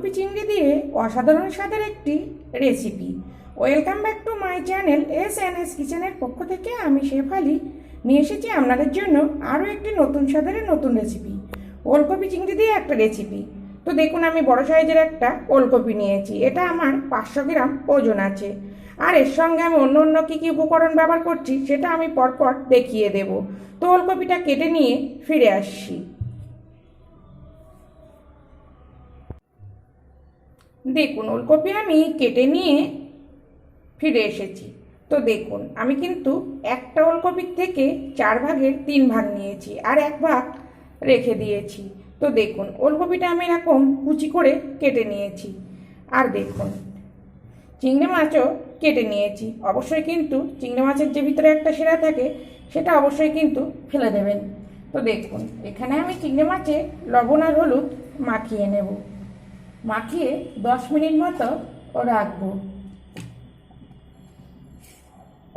ওলকপি চিংড়ি দিয়ে অসাধারণ স্বাদের একটি recipe welcome back to my channel S N S কিচেনের পক্ষ থেকে আমি শেফালি নিয়ে এসেছি আপনাদের জন্য আরও একটি নতুন স্বাদের নতুন রেসিপি ওলকপি চিংড়ি দিয়ে একটা রেসিপি তো দেখুন, আমি বড় সাইজের একটা ওলকপি নিয়েছি। এটা আমার পাঁচশো গ্রাম ওজন আছে। আর এর সঙ্গে আমি অন্য অন্য কী কী উপকরণ ব্যবহার করছি, সেটা আমি পরপর দেখিয়ে দেব। তো ওলকপিটা কেটে নিয়ে ফিরে আসছি। দেখুন, ওলকপি আমি কেটে নিয়ে ফিরে এসেছি। তো দেখুন, আমি কিন্তু একটা ওলকপির থেকে চার ভাগের তিন ভাগ নিয়েছি আর এক ভাগ রেখে দিয়েছি। তো দেখুন, ওলকপিটা আমি এরকম কুচি করে কেটে নিয়েছি। আর দেখুন, চিংড়ি মাছও কেটে নিয়েছি। অবশ্যই কিন্তু চিংড়ি মাছের যে ভিতরে একটা সেরা থাকে, সেটা অবশ্যই কিন্তু ফেলে দেবেন। তো দেখুন, এখানে আমি চিংড়ি মাছে লবণ আর হলুদ মাখিয়ে নেব। মাখিয়ে দশ মিনিট মতো রাখব।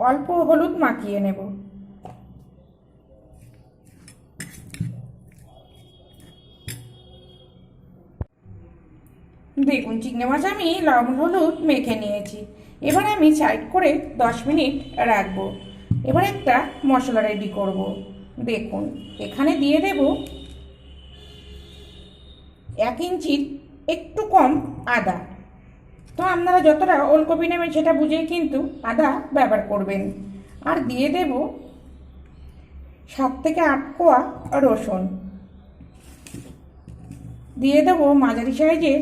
অল্প হলুদ মাখিয়ে নেব। দেখুন চিংড়ি, মাছ আমি লবণ, হলুদ মেখে নিয়েছি। এবার আমি সাইড করে দশ মিনিট রাখব। এবার একটা মশলা রেডি করব। দেখুন, এখানে দিয়ে দেব এক ইঞ্চির একটু কম আদা। তো আপনারা যতটা ওলকপি নেবেন সেটা বুঝেই কিন্তু আদা ব্যবহার করবেন। আর দিয়ে দেব সাত থেকে আট কোয়া রসুন। দিয়ে দেব মাঝারি সাইজের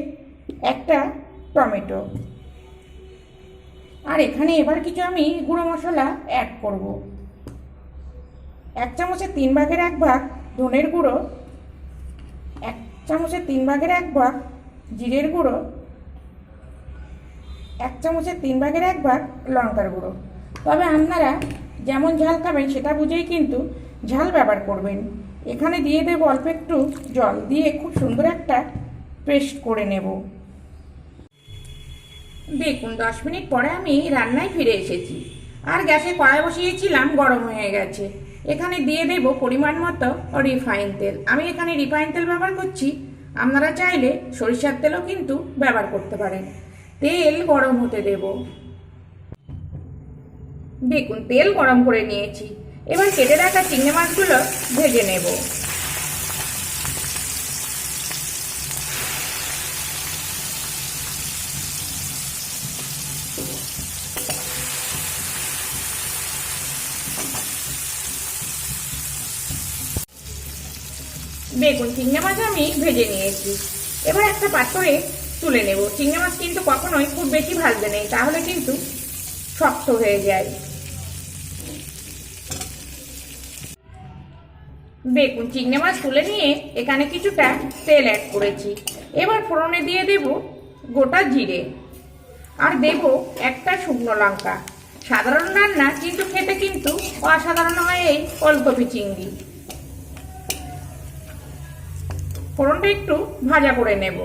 একটা টমেটো। আর এখানে এবার কিছু আমি গুঁড়ো মশলা অ্যাড করব। এক চামচের তিন ভাগের এক ভাগ ধনের গুঁড়ো, এক চামচের তিন ভাগের এক ভাগ জিরের গুঁড়ো, এক চামচের তিন ভাগের এক ভাগ লঙ্কার গুঁড়ো। তবে আপনারা যেমন ঝাল খাবেন সেটা বুঝেই কিন্তু ঝাল ব্যবহার করবেন। এখানে দিয়ে দেবো অল্প একটু জল দিয়ে খুব সুন্দর একটা পেস্ট করে নেব। দেখুন, দশ মিনিট পরে আমি রান্নায় ফিরে এসেছি। আর গ্যাসে কড়াই বসিয়েছিলাম, গরম হয়ে গেছে। এখানে দিয়ে দেব পরিমাণ মতো রিফাইন তেল। আমি এখানে রিফাইন তেল ব্যবহার করছি আপনারা চাইলে সরিষার তেলও কিন্তু ব্যবহার করতে পারেন। তেল গরম হতে দেব। দেখুন, তেল গরম করে নিয়েছি। এবার কেটে রাখা চিংড়ি মাছগুলো ভেজে নেব। দেখুন চিংড়ি মাছ আমি ভেজে নিয়েছি। এবার একটা পাত্রে তুলে নেব। চিংড়ি মাছ কিন্তু কখনোই খুব বেশি ভাজবে নেই তাহলে কিন্তু শক্ত হয়ে যায়। বেগুন, চিংড়ি মাছ তুলে নিয়ে এখানে কিছুটা তেল অ্যাড করেছি। এবার ফোড়নে দিয়ে দেব গোটা জিরে আর দেব একটা শুকনো লঙ্কা। সাধারণ রান্না, কিন্তু খেতে কিন্তু অসাধারণ হয় এই ওলকপি চিংড়ি। ফোড়নটা একটু ভাজা করে নেব।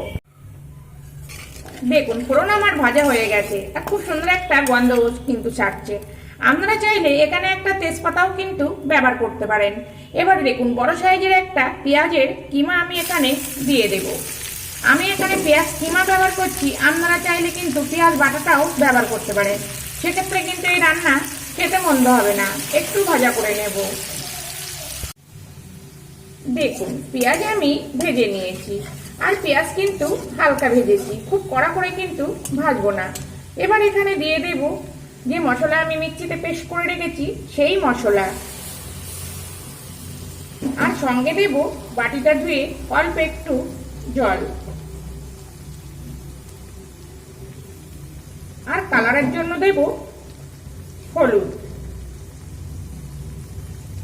দেখুন, ফোড়ন আমার ভাজা হয়ে গেছে। আর খুব সুন্দর একটা গন্ধ কিন্তু ছাড়ছে। আপনারা চাইলে এখানে একটা তেজপাতাও কিন্তু ব্যবহার করতে পারেন। এবার দেখুন, বড় সাইজের একটা পেঁয়াজের কিমা আমি এখানে দিয়ে দেব। আমি এখানে পেঁয়াজ কিমা ব্যবহার করছি। আপনারা চাইলে কিন্তু পেঁয়াজ বাটাটাও ব্যবহার করতে পারেন। সেক্ষেত্রে কিন্তু এই রান্না খেতে মন্দ হবে না। একটু ভাজা করে নেব। দেখুন, পেঁয়াজ আমি ভেজে নিয়েছি। আর পেঁয়াজ কিন্তু হালকা ভেজেছি। খুব কড়া করে কিন্তু ভাজবো না। এবার এখানে দিয়ে দেব যে মশলা আমি মিক্সিতে পেস্ট করে রেখেছি, সেই মশলা। আর সঙ্গে দেব বাটিটা ধুয়ে অল্প একটু জল। আর কালারের জন্য দেব হলুদ।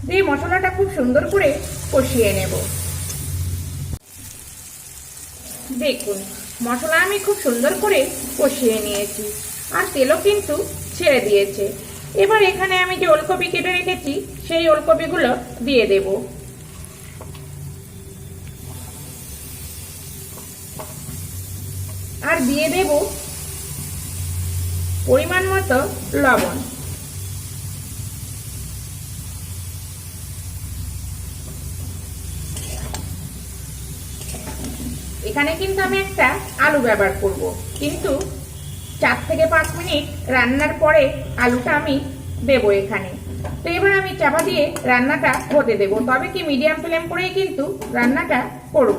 দিয়ে মশলাটা খুব সুন্দর করে কষিয়ে নেব। দেখুন, মশলা আমি খুব সুন্দর করে কষিয়ে নিয়েছি, আর তেলও কিন্তু ছেড়ে দিয়েছে। এবার এখানে আমি যে ওলকপি কেটে রেখেছি, সেই ওলকপিগুলো দিয়ে দেব। আর দিয়ে দেব পরিমাণ মতো লবণ। এখানে কিন্তু আমি একটা আলু ব্যবহার করব। কিন্তু চার থেকে পাঁচ মিনিট রান্নার পরে আলুটা আমি দেবো এখানে। তো এবার আমি চাপা দিয়ে রান্নাটা হতে দেবো। তবে কি মিডিয়াম ফ্লেম করেই কিন্তু রান্নাটা করব।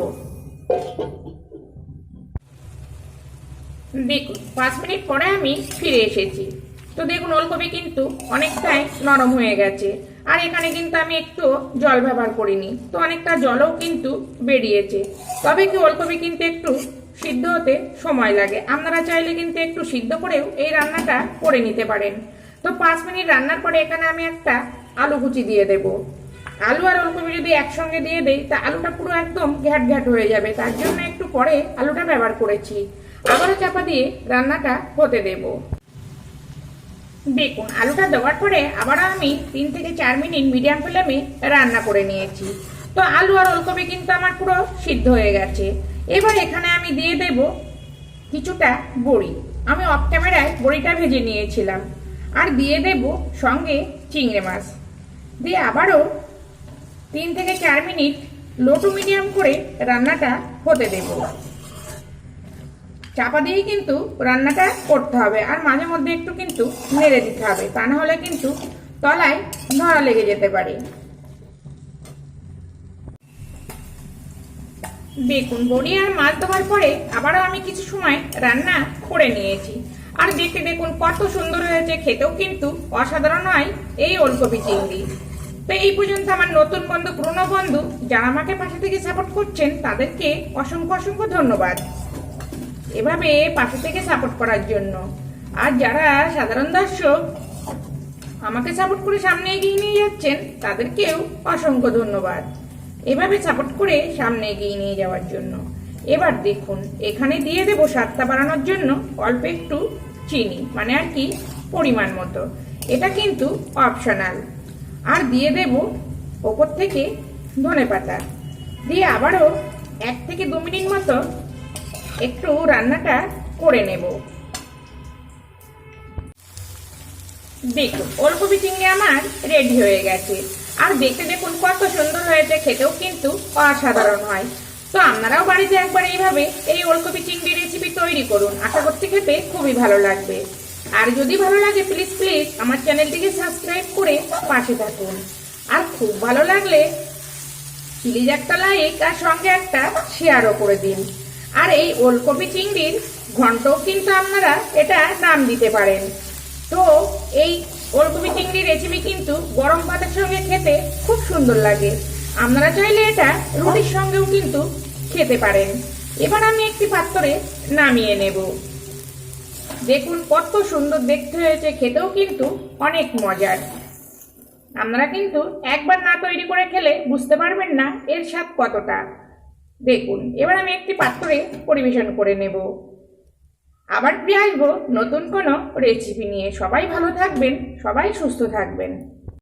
দেখুন, পাঁচ মিনিট পরে আমি ফিরে এসেছি। তো দেখুন, ওলকপি কিন্তু অনেকটাই নরম হয়ে গেছে। আর এখানে কিন্তু আমি একটু জল ব্যবহার করিনি। তো অনেকটা জলও কিন্তু বেরিয়েছে। তবে কি ওলকপি কিন্তু একটু সিদ্ধ হতে সময় লাগে। আপনারা চাইলে কিন্তু একটু সিদ্ধ করেও এই রান্নাটা করে নিতে পারেন। তো পাঁচ মিনিট রান্নার পরে এখানে আমি একটা আলু কুচি দিয়ে দেব। আলু আর ওলকপি যদি একসঙ্গে দিয়ে দেই, তা আলুটা পুরো একদম ঘ্যাট ঘ্যাট হয়ে যাবে। তার জন্য একটু পরে আলুটা ব্যবহার করেছি। আবারও চাপা দিয়ে রান্নাটা হতে দেব। দেখুন, আলুটা দেওয়ার পরে আবারও আমি তিন থেকে চার মিনিট মিডিয়াম ফ্লেমে রান্না করে নিয়েছি। তো আলু আর ওলকপি কিন্তু আমার পুরো সিদ্ধ হয়ে গেছে। এবার এখানে আমি দিয়ে দেব কিছুটা বড়ি। আমি অফ ক্যামেরায় বড়িটা ভেজে নিয়েছিলাম। আর দিয়ে দেব সঙ্গে চিংড়ি মাছ। দিয়ে আবারও তিন থেকে চার মিনিট লো টু মিডিয়াম করে রান্নাটা হতে দেব। চাপা দিয়েই কিন্তু রান্নাটা করতে হবে। আর মাঝে মধ্যে একটু কিন্তু নেড়ে দিতে হবে। তা না হলে কিন্তু তলায় ধরা লেগে যেতে পারে। বেগুন বড়ি আর মাছ দেওয়ার পরে আবারও আমি কিছু সময় রান্না করে নিয়েছি। আর দেখতে দেখুন, কত সুন্দর হয়েছে। খেতেও কিন্তু অসাধারণ হয় এই ওলকপি চিংড়ি। তো এই পর্যন্ত আমার নতুন বন্ধু, পুরনো বন্ধু, যারা আমাকে পাশে থেকে সাপোর্ট করছেন, তাদেরকে অসংখ্য অসংখ্য ধন্যবাদ। এভাবে পাশে থেকে সাপোর্ট করার জন্য। আর যারা সাধারণ দর্শক, আমাকে সাপোর্ট করে সামনে এগিয়ে নিয়ে যাচ্ছেন, তাদেরকেও অসংখ্য ধন্যবাদ। এভাবে সাপোর্ট করে সামনে এগিয়ে নিয়ে যাওয়ার জন্য। এবার দেখুন, এখানে দিয়ে দেবো স্বাদটা বাড়ানোর জন্য অল্প একটু চিনি মানে আর কি পরিমাণ মতো। এটা কিন্তু অপশনাল আর দিয়ে দেব ওপর থেকে ধনে পাতা দিয়ে আবারও এক থেকে দু মিনিট মতো একটু রান্নাটা করে নেব। দেখুন, ওলকপি চিংড়ি আমার রেডি হয়ে গেছে। আর দেখতে দেখুন, কত সুন্দর হয়েছে, খেতেও কিন্তু অসাধারণ হয়। তো আপনারাও বাড়িতে একবার এইভাবে এই ওলকপি চিংড়ি রেসিপি তৈরি করুন। আশা করতে খেতে খুবই ভালো লাগবে। আর যদি ভালো লাগে প্লিজ প্লিজ আমার চ্যানেলটিকে সাবস্ক্রাইব করে পাশে থাকুন। আর খুব ভালো লাগলে প্লিজ একটা লাইক আর সঙ্গে একটা শেয়ারও করে দিন। আর এই ওলকপি চিংড়ির ঘন্টও কিন্তু আপনারা এটা নাম দিতে পারেন। তো এই ওলকপি চিংড়ির রেসিপি কিন্তু গরম ভাতের সঙ্গে খেতে খুব সুন্দর লাগে। আপনারা চাইলে এটা রুটির সঙ্গেও কিন্তু খেতে পারেন। এবার আমি একটি পাত্রে নামিয়ে নেব। দেখুন কত সুন্দর দেখতে হয়েছে, খেতেও কিন্তু অনেক মজার। আপনারা কিন্তু একবার না তৈরি করে খেলে বুঝতে পারবেন না এর স্বাদ কতটা। দেখুন, এবার আমি একটি পাত্রে পরিবেশন করে নেব। আবার ফিরে আসব নতুন কোনো রেসিপি নিয়ে। সবাই ভালো থাকবেন, সবাই সুস্থ থাকবেন।